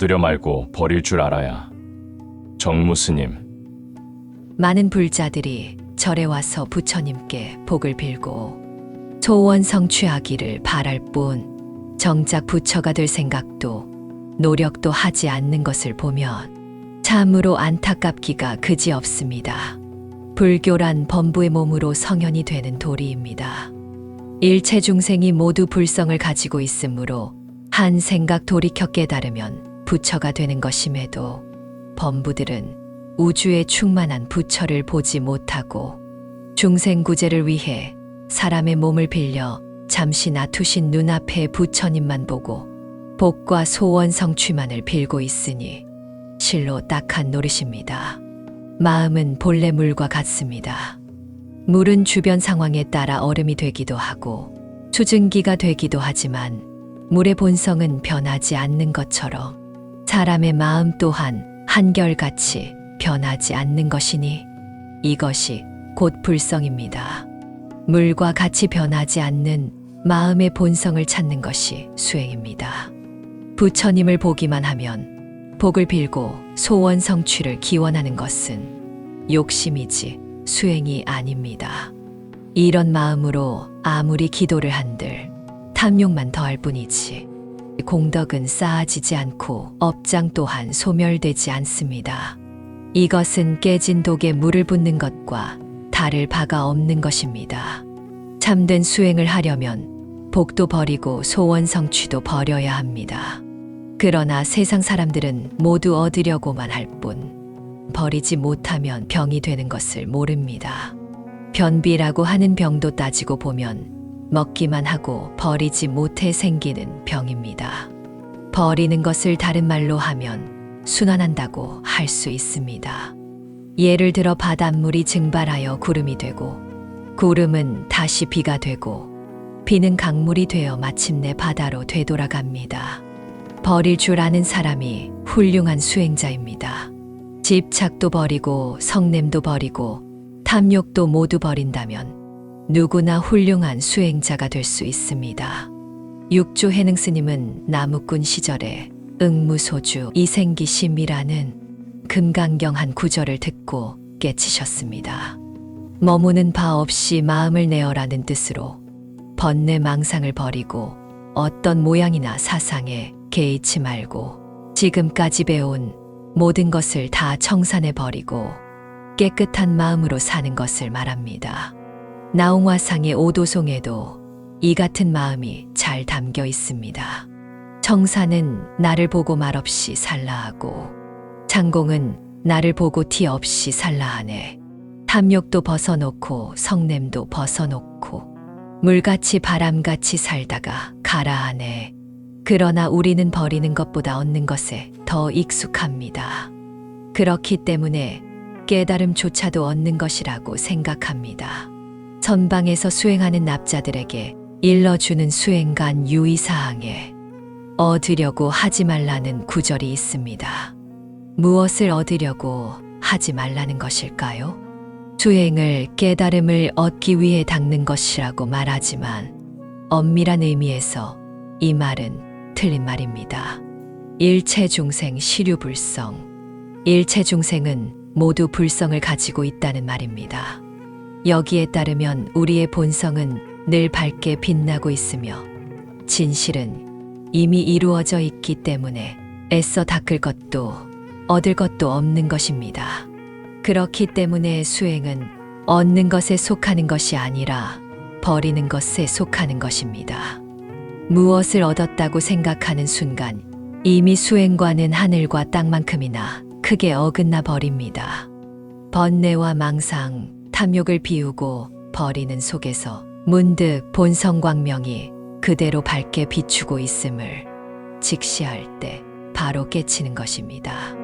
얻으려 말고 버릴 줄 알아야. 정무 스님, 많은 불자들이 절에 와서 부처님께 복을 빌고 소원 성취하기를 바랄 뿐 정작 부처가 될 생각도 노력도 하지 않는 것을 보면 참으로 안타깝기가 그지 없습니다. 불교란 범부의 몸으로 성현이 되는 도리입니다. 일체 중생이 모두 불성을 가지고 있으므로 한 생각 돌이켜 깨달으면 부처가 되는 것임에도 범부들은 우주에 충만한 부처를 보지 못하고 중생 구제를 위해 사람의 몸을 빌려 잠시 놔두신 눈앞의 부처님만 보고 복과 소원 성취만을 빌고 있으니 실로 딱한 노릇입니다. 마음은 본래 물과 같습니다. 물은 주변 상황에 따라 얼음이 되기도 하고 수증기가 되기도 하지만 물의 본성은 변하지 않는 것처럼 사람의 마음 또한 한결같이 변하지 않는 것이니 이것이 곧 불성입니다. 물과 같이 변하지 않는 마음의 본성을 찾는 것이 수행입니다. 부처님을 보기만 하면 복을 빌고 소원 성취를 기원하는 것은 욕심이지 수행이 아닙니다. 이런 마음으로 아무리 기도를 한들 탐욕만 더할 뿐이지 공덕은 쌓아지지 않고 업장 또한 소멸되지 않습니다. 이것은 깨진 독에 물을 붓는 것과 다를 바가 없는 것입니다. 참된 수행을 하려면 복도 버리고 소원 성취도 버려야 합니다. 그러나 세상 사람들은 모두 얻으려고만 할 뿐, 버리지 못하면 병이 되는 것을 모릅니다. 변비라고 하는 병도 따지고 보면 먹기만 하고 버리지 못해 생기는 병입니다. 버리는 것을 다른 말로 하면 순환한다고 할 수 있습니다. 예를 들어 바닷물이 증발하여 구름이 되고, 구름은 다시 비가 되고, 비는 강물이 되어 마침내 바다로 되돌아갑니다. 버릴 줄 아는 사람이 훌륭한 수행자입니다. 집착도 버리고 성냄도 버리고 탐욕도 모두 버린다면 누구나 훌륭한 수행자가 될 수 있습니다. 육조 해능 스님은 나무꾼 시절에 응무소주 이생기심이라는 금강경 한 구절을 듣고 깨치셨습니다. 머무는 바 없이 마음을 내어라는 뜻으로 번뇌 망상을 버리고 어떤 모양이나 사상에 개의치 말고 지금까지 배운 모든 것을 다 청산해 버리고 깨끗한 마음으로 사는 것을 말합니다. 나홍화상의 오도송에도 이 같은 마음이 잘 담겨 있습니다. 청산은 나를 보고 말없이 살라하고 창공은 나를 보고 티 없이 살라하네. 탐욕도 벗어놓고 성냄도 벗어놓고 물같이 바람같이 살다가 가라하네. 그러나 우리는 버리는 것보다 얻는 것에 더 익숙합니다. 그렇기 때문에 깨달음조차도 얻는 것이라고 생각합니다. 선방에서 수행하는 납자들에게 일러주는 수행간 유의사항에 얻으려고 하지 말라는 구절이 있습니다. 무엇을 얻으려고 하지 말라는 것일까요? 수행을 깨달음을 얻기 위해 닦는 것이라고 말하지만 엄밀한 의미에서 이 말은 틀린 말입니다. 일체 중생 시류 불성. 일체 중생은 모두 불성을 가지고 있다는 말입니다. 여기에 따르면 우리의 본성은 늘 밝게 빛나고 있으며 진실은 이미 이루어져 있기 때문에 애써 닦을 것도 얻을 것도 없는 것입니다. 그렇기 때문에 수행은 얻는 것에 속하는 것이 아니라 버리는 것에 속하는 것입니다. 무엇을 얻었다고 생각하는 순간 이미 수행과는 하늘과 땅만큼이나 크게 어긋나 버립니다. 번뇌와 망상, 탐욕을 비우고 버리는 속에서 문득 본성광명이 그대로 밝게 비추고 있음을 직시할 때 바로 깨치는 것입니다.